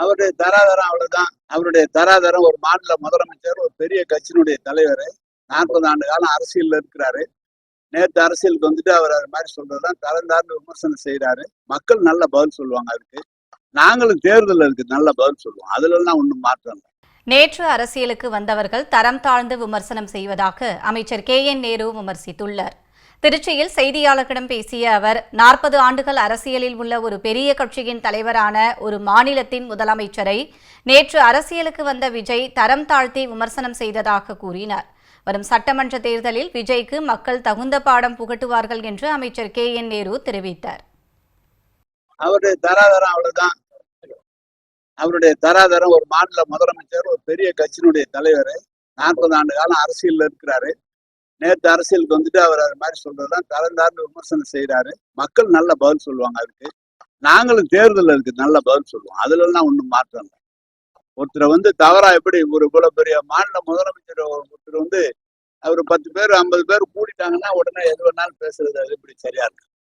அவருடைய தராதரம் அவ்வளவுதான். அவருடைய தராதரம் ஒரு மாநில முதலமைச்சர் ஒரு பெரிய கட்சியினுடைய தலைவர். நாற்பது ஆண்டு காலம் அரசியல்ல இருக்கிறாரு. நேற்று அரசியலுக்கு வந்துட்டு அவர் அது மாதிரி சொல்றதுதான் தரந்தார்னு விமர்சனம் செய்யறாரு மக்கள் நல்ல பதில் சொல்லுவாங்க அதுக்கு. நாங்களும் தேர்தல் இருக்கு நல்ல பதில் சொல்லுவோம். அதுல எல்லாம் ஒன்றும் மாற்றம் இல்லை. நேற்று அரசியலுக்கு வந்தவர்கள் தரம் தாழ்ந்து விமர்சனம் செய்வதாக அமைச்சர் கே என் நேரு விமர்சித்துள்ளார். திருச்சியில் செய்தியாளர்களிடம் பேசிய அவர் நாற்பது ஆண்டுகள் அரசியலில் உள்ள ஒரு பெரிய கட்சியின் தலைவரான ஒரு மாநிலத்தின் முதலமைச்சரை நேற்று அரசியலுக்கு வந்த விஜய் தரம் தாழ்த்தி விமர்சனம் செய்ததாக கூறினார். வரும் சட்டமன்ற தேர்தலில் விஜய்க்கு மக்கள் தகுந்த பாடம் புகட்டுவார்கள் என்று அமைச்சர் கே. என். நேரு தெரிவித்தார். அவருடைய தராதரம் அவ்வளவுதான். அவருடைய தராதரம் ஒரு மாநில முதலமைச்சர் ஒரு பெரிய கட்சியினுடைய தலைவர் நாற்பது ஆண்டு காலம் அரசியல் இருக்கிறாரு. நேற்று அரசியலுக்கு வந்துட்டு அவர் அது மாதிரி சொல்றதுதான் தரந்தார்னு விமர்சனம் செய்யறாரு மக்கள் நல்ல பதில் சொல்லுவாங்க அதுக்கு. நாங்களும் தேர்தல் இருக்கு நல்ல பதில் சொல்லுவோம். அதுல எல்லாம் ஒன்றும் மாற்றம் இல்லை. ஒருத்தரை வந்து தவறா எப்படி ஒரு இவ்வளவு பெரிய மாநில முதலமைச்சர் ஒருத்தர் வந்து அவர் பத்து பேர் ஐம்பது பேர் கூடிட்டாங்கன்னா உடனே எது வேணாலும் பேசுறது அது இப்படி சரியா இருக்கு?